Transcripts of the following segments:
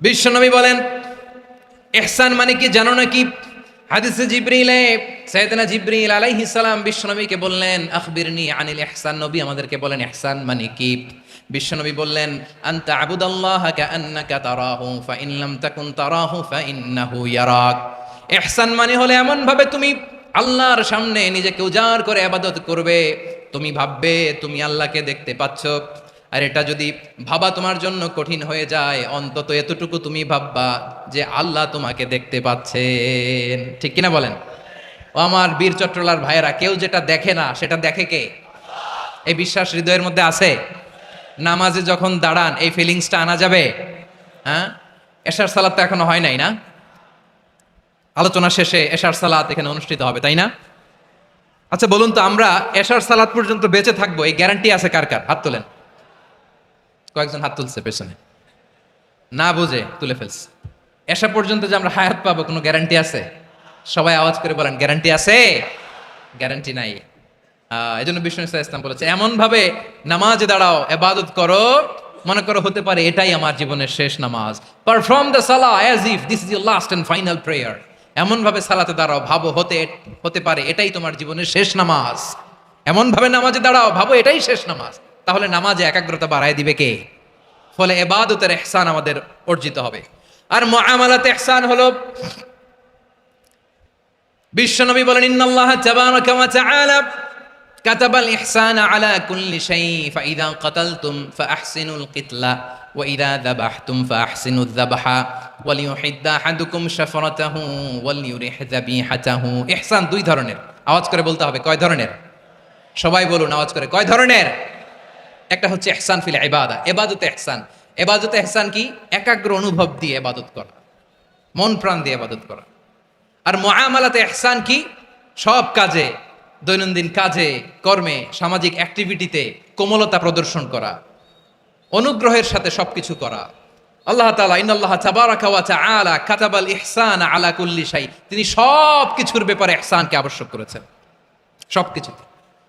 বিশ্বনবী বলেন, এহসান মানে কি জানো নাকি? হাদিসে জিব্রিলে, সাইয়েদনা জিব্রিল আলাইহিস সালাম বিশ্বনবীকে বললেন, আখবিরনি আনিল ইহসান নবী আমাদেরকে বলেন ইহসান মানে কি? বিশ্বনবী বললেন, আনতা আবুদাল্লাহ কাআন্নাকা তারাহু ফা ইন লাম তাকুন তারাহু ফা ইন্নাহু ইয়ারাক। ইহসান মানে হলে এমন ভাবে তুমি আল্লাহর সামনে নিজেকে উজাড় করে ইবাদত করবে। তুমি ভাববে, তুমি আল্লাহকে দেখতে পাচ্ছ। আর এটা যদি ভাবা তোমার জন্য কঠিন হয়ে যায়, অন্তত এতটুকু তুমি ভাববা যে আল্লাহ তোমাকে দেখতে পাচ্ছেন। ঠিক কিনা বলেন? ও আমার বীর চট্টলার ভাইয়েরা, কেউ যেটা দেখে না, সেটা দেখে কে? এই বিশ্বাস হৃদয়ের মধ্যে আছে? নামাজে যখন দাঁড়ান, এই ফিলিংসটা আনা যাবে? হ্যাঁ? এশার সালাত তো এখনও হয় নাই না? আলোচনা শেষে এশার সালাত এখানে অনুষ্ঠিত হবে, তাই না? আচ্ছা বলুন তো আমরা এশার সালাত পর্যন্ত বেঁচে থাকব, এই গ্যারান্টি আছে কার কার? হাত তোলেন। কয়েকজন হাত তুলছে পেছনে। না বুঝে তুলে ফেলছে। এসা পর্যন্ত যে আমরা হায়াত পাবো, কোনো গ্যারান্টি আছে? সবাই আওয়াজ করে বলেন গ্যারান্টি আছে? গ্যারান্টি নাই। এই জন্য বিষ্ণু ইসলাম বলেছে এমন ভাবে নামাজে দাঁড়াও এবাদত করো, মনে করো হতে পারে এটাই আমার জীবনের শেষ নামাজ। পারফর্ম দ্য সালা as if this is your last and final prayer এমন ভাবে সালাতে দাঁড়াও, ভাবো হতে হতে পারে এটাই তোমার জীবনের শেষ নামাজ। এমন ভাবে নামাজে দাঁড়াও, ভাবো এটাই শেষ নামাজ। তাহলে নামাজে একাগ্রতা বাড়ায় দিবে কে ফলে এবাদতের এহসান আমাদের অর্জিত হবে আর মুআমালাত এহসান হলো বিশ্বনবী বলেন ইন্নাল্লাহ তাবারাকা ওয়া তাআলা কাতাবাল ইহসান আলা কুল্লি শাই ফাইদা কাতালতুম ফাআহসিনুল কিতলা وإذا ذبحتم فأحسنوا الذبح وليحد أحدكم شفرته وليرح ذبيحته ইহসান দুই ধরনের আওয়াজ করে বলতে হবে কয় ধরনের সবাই বলুন আওয়াজ করে কয় ধরনের একটা হচ্ছে এহসান ফিল ইবাদা এবাদত এহসান এবাদত এহসান কি? একাগ্র অনুভব দিয়ে এবাদত করা। মন প্রাণ দিয়ে এবাদত করা। আর মুআমালাতে এহসান কি? সব কাজে, দৈনন্দিন কাজে, কর্মে, সামাজিক অ্যাক্টিভিটিতে কোমলতা প্রদর্শন করা। অনুগ্রহের সাথে সবকিছু করা। আল্লাহ তাআলা ইন্নাল্লাহ তাবারাকা ওয়া তাআলা কাতাবাল ইহসান আলা কুল্লি শাই। তিনি সব কিছুর ব্যাপারে ইহসানকে আবশ্যক করেছেন। সব কিছুতে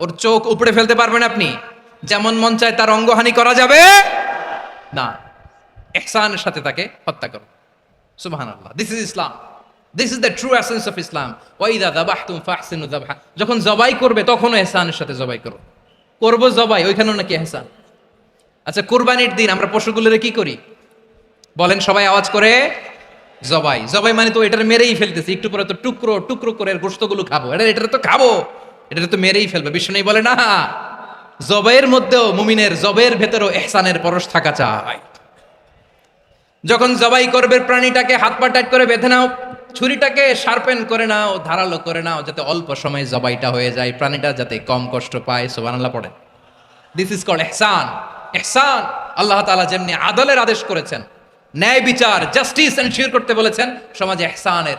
ওর চোখ উপড়ে ফেলতে পারবেন আপনি। যেমন মন চায় তার অঙ্গহানি করা যাবে। না, এহসানের সাথে তাকে হত্যা করো সুবাহান আল্লাহ this is Islam this is the true essence of Islam ওয়াইদা দাবাহ তুম ফাহসিনু দাবাহ যখন জবাই করবে, তখনও এহসানের সাথে জবাই করো করব জবাই, ওইখানেও নাকি এহসান। আচ্ছা কোরবানির দিন আমরা পশুগুলোরে কি করি? বলেন সবাই আওয়াজ করে, জবাই। জবাই মানে তো এটার মেরেই ফেলতেছি। একটু পরে তো টুকরো টুকরো করে গোস্তগুলো খাব। এটা এটা তো খাব। এটা তো মেরেই ফেলবে বিষ্ণু বলে না। জবাইয়ের মধ্যেও মুমিনের জবের ভেতরেও এহসানের পরশ থাকা চায় যখন জবাই করবে, প্রাণীটাকে হাত পা টাইট করে বেঁধে নাও, ছুরিটাকে শার্পেন করে নাও, ধারালো করে নাও, যাতে অল্প সময়ে জবাইটা হয়ে যায়, প্রাণীটা যাতে কম কষ্ট পায় সোবানাল্লাহ পড়ে দিস ইজ কল্ড এহসান এহসান আল্লাহ তাআলা যেমনি আদলের আদেশ করেছেন, ন্যায় বিচার জাস্টিস এনশিওর করতে বলেছেন, সমাজে এহসানের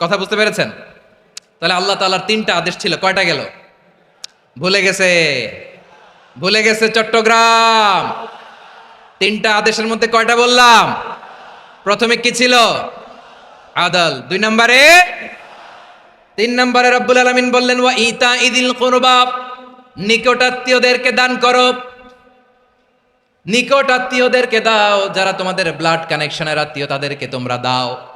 কথা বুঝতে পেরেছেন? তাহলে আল্লাহ তালার তিনটা আদেশ ছিল। কয়টা গেল? ভুলে গেছে। ভুলে গেছে চট্টগ্রাম। তিনটা আদেশের মধ্যে কয়টা বললাম? প্রথমে কি ছিল? আদল। দুই নম্বরে? তিন নম্বরে রব্বুল আলমিন বললেন, ওয়া ইতা ইদিল কোরবাব নিকটাত্মীয়দেরকে দান করো। নিকট আত্মীয়দেরকে দাও। যারা তোমাদের ব্লাড কানেকশনের আত্মীয়, তাদেরকে তোমরা দাও।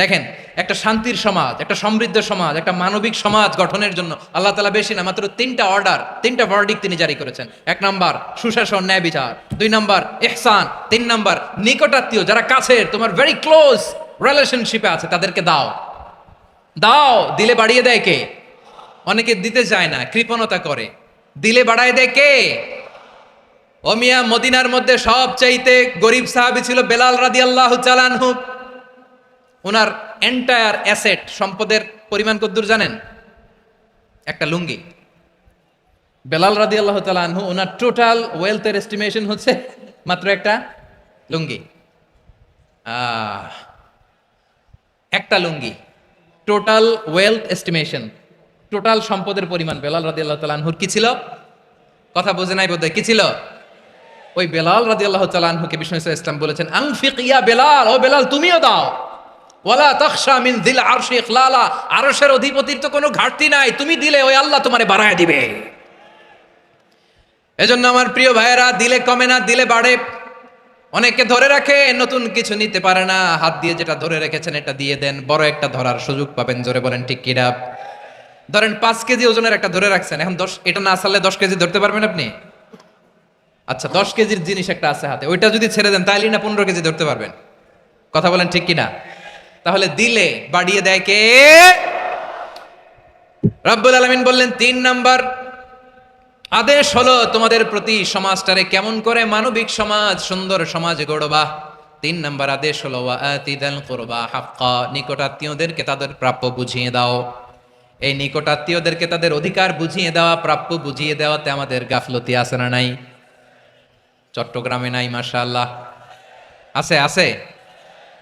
দেখেন, একটা শান্তির সমাজ, একটা সমৃদ্ধ সমাজ, একটা মানবিক সমাজ গঠনের জন্য আল্লাহ তালা বেশি না, মাত্র তিনটা অর্ডার তিনটা ভার্ডিক তিনি জারি করেছেন। এক নাম্বার, সুশাসন, ন্যায় বিচার। দুই নাম্বার এহসান তিন নাম্বার, নিকটাত্মীয়, যারা কাছের, তোমার ভেরি ক্লোজ রিলেশনশিপে আছে, তাদেরকে দাও। দাও, দিলে বাড়িয়ে দেয় কে? অনেকে দিতে চায় না, কৃপণতা করে। দিলে বাড়ায় দেয় কে? ওমিয়া মদিনার মধ্যে সব চাইতে গরিব সাহাবি ছিল বেলাল রাদি আল্লাহ চালানহু ওনার এন্টায়ার অ্যাসেট সম্পদের পরিমাণ কদ্দূর জানেন? একটা লুঙ্গি। বেলাল রাদি আল্লাহ তালানহু ওনার টোটাল ওয়েলথের এস্টিমেশন হচ্ছে মাত্র একটা লুঙ্গি। একটা lungi. Total wealth estimation total সম্পদের পরিমাণ বেলাল রাদি আল্লাহ তালানহুর কি ছিল? কথা বোঝে নাই বোধহয়, কি ছিল? ওই বেলাল রাদি আল্লাহ তালানহুকে বিষ্ণু ইসলাম বলেছেন, আনফিক ইয়া বেলাল, ও বেলাল, তুমিও দাও। ওয়ালা তখশা মিন দিল আরশি ইখলালা। আরশের অধিপতির তো কোনো ঘাটতি নাই। তুমি দিলে, ওই আল্লাহ তোমারে বাড়ায় দিবে। এজন্য আমার প্রিয় ভাইয়েরা, দিলে কমে না, দিলে বাড়ে। অনেকে ধরে রাখে, নতুন কিছু নিতে পারে না। হাত দিয়ে যেটা ধরে রেখেছেন, এটা দিয়ে দেন। বড় একটা ধরার সুযোগ পাবেন, জোরে বলেন, ঠিক কিনা? ধরেন পাঁচ কেজি ওজনের একটা ধরে রাখছেন। এখন দশ, এটা না আসলে দশ কেজি ধরতে পারবেন আপনি? আচ্ছা দশ কেজির জিনিস একটা আছে হাতে। ওইটা যদি ছেড়ে দেন তাইলে না পনেরো কেজি ধরতে পারবেন। কথা বলেন ঠিক কিনা? তাহলে দিলে বাড়িয়ে দেয় কে? রব্বুল আলমিন বললেন, তিন নাম্বার। আদেশ হলো তোমাদের প্রতি সমাজটারে কেমন করে মানবিক সমাজ, সুন্দর সমাজ গড়বা। তিন নাম্বার আদেশ হলো ওয়াতিদাল কুরবা হাক্কা, নিকটাত্মীয়দেরকে তাদের প্রাপ্য বুঝিয়ে দাও। এই নিকটাত্মীয়দেরকে তাদের অধিকার বুঝিয়ে দেওয়া, প্রাপ্য বুঝিয়ে দেওয়াতে আমাদের গাফলতি আছে না নাই? চট্টগ্রামে নাই, মাশাআল্লাহ। আছে আছে।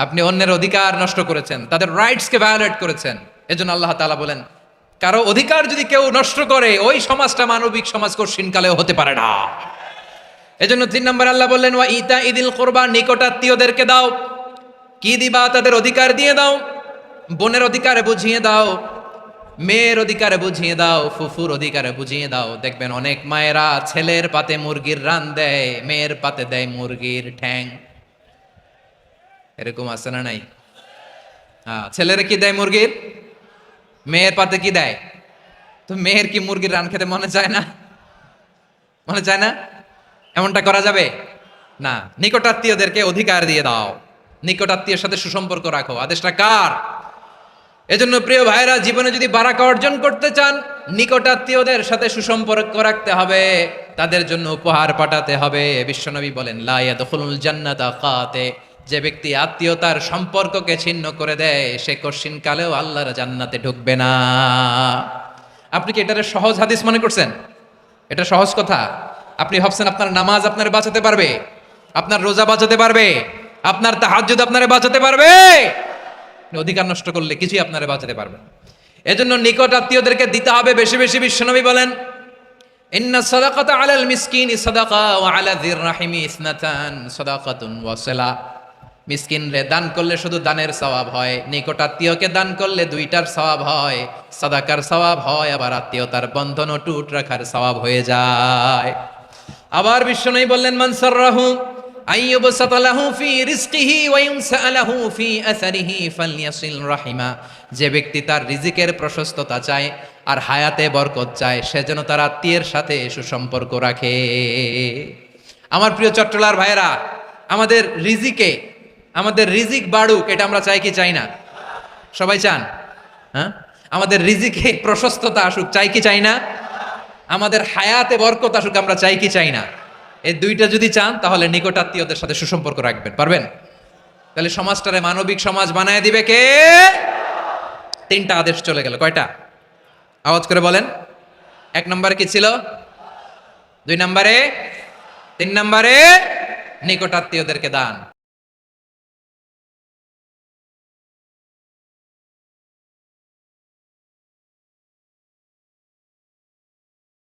আপনি অন্যের অধিকার নষ্ট করেছেন, তাদের রাইটসকে ভায়োলেট করেছেন। এজন্য আল্লাহ তাআলা বলেন, কারও অধিকার যদি কেউ নষ্ট করে, ওই সমাজটা মানবিক সমাজ কঠিনকালেও হতে পারে না। এজন্য তিন নম্বর আল্লাহ বললেন, ওয়া ইতা ইদিল কোরবান নিকটাত্মীয়দেরকে দাও। কি দিবা তাদের অধিকার দিয়ে দাও। বোনের অধিকারে বুঝিয়ে দাও। মেয়ের অধিকারে বুঝিয়ে দাও। ফুফুর অধিকারে বুঝিয়ে দাও। দেখবেন অনেক মায়েরা ছেলের পাতে মুরগির রান দেয়, মেয়ের পাতে দেয় মুরগির ঠ্যাং। এরকম আছে না নাই? হ্যাঁ ছেলেরা কি দেয় মুরগির? মেয়ের পাতে কি দেয়? তো মেয়ের কি মুরগির রান খেতে মনে চায় না? মনে চায় না? এমনটা করা যাবে? না, নিকটাত্মীয়দেরকে অধিকার দিয়ে দাও। নিকটাত্মীয়ের সাথে সুসম্পর্ক রাখো। আদেশটা কার? এজন্য প্রিয় ভাইরা জীবনে যদি বারাকা অর্জন করতে চান, নিকটাত্মীয়দের সাথে সুসম্পর্ক রাখতে হবে। তাদের জন্য উপহার পাঠাতে হবে। বিশ্বনবী বলেন লায়াদখুলুল জান্নাতা কাতে যে ব্যক্তি আত্মীয়তার সম্পর্ককে ছিন্ন করে দেয়, সে কশিন কালেও আল্লাহর জান্নাতে ঢুকবে না। আপনি কি এটারে সহজ হাদিস মনে করছেন? এটা সহজ কথা। আপনি ভাবছেন আপনার নামাজ আপনার বাঁচাতে পারবে, আপনার রোজা বাঁচাতে পারবে, আপনার তাহাজ্জুদ আপনারে বাঁচাতে পারবে। অধিকার নষ্ট করলে কিছুই আপনারে বাঁচাতে পারবে এজন্য নিকট আত্মীয়দেরকে দিতে হবে বেশি বেশি বিশ্বনবী বলেন, ইন্না সাদাকাতা আলাল মিসকিনি সাদাকা ওয়া আলা যির রাহিমি ইসনাতান সাদাকাতুন ওয়া সিলা। মিসকিন রে দান করলে শুধু দানের সওয়াব হয় নিকট আত্মীয়কে দান করলে দুইটার সওয়াব হয়, সাদাকার স্বভাব হয়, আবার আত্মীয়তার বন্ধন টুট রাখার সওয়াব হয়ে যায়। আবার বিশ্ব বিশ্বনবী বললেন, মান সাররাহু আইয়ুবসাত লাহু ফি রিজকিহি ওয়া ইউনসা ফি আসারিহি ফালইয়াসিল রাহিমা। যে ব্যক্তি তার রিজিকের প্রশস্ততা চায় আর হায়াতে বরকত চায়, সে যেন তার আত্মীয়ের সাথে সুসম্পর্ক রাখে। আমার প্রিয় চট্টলার ভাইয়েরা, আমাদের রিজিকে আমাদের রিজিক বাড়ুক, এটা আমরা চাই কি চাই না? সবাই চান? হ্যাঁ? আমাদের রিজিকে প্রশস্ততা আসুক, চাই কি চাই না? আমাদের হায়াতে বরকত আসুক, আমরা চাই কি চাই না? এই দুইটা যদি চান, তাহলে নিকটাত্মীয়দের সাথে সুসম্পর্ক রাখবেন, পারবেন? তাহলে সমাজটারে মানবিক সমাজ বানায় দিবে কে? তিনটা আদেশ চলে গেল, কয়টা? আওয়াজ করে বলেন। এক নম্বরে কি ছিল? দুই নম্বরে? তিন নম্বরে? নিকটাত্মীয়দেরকে দান।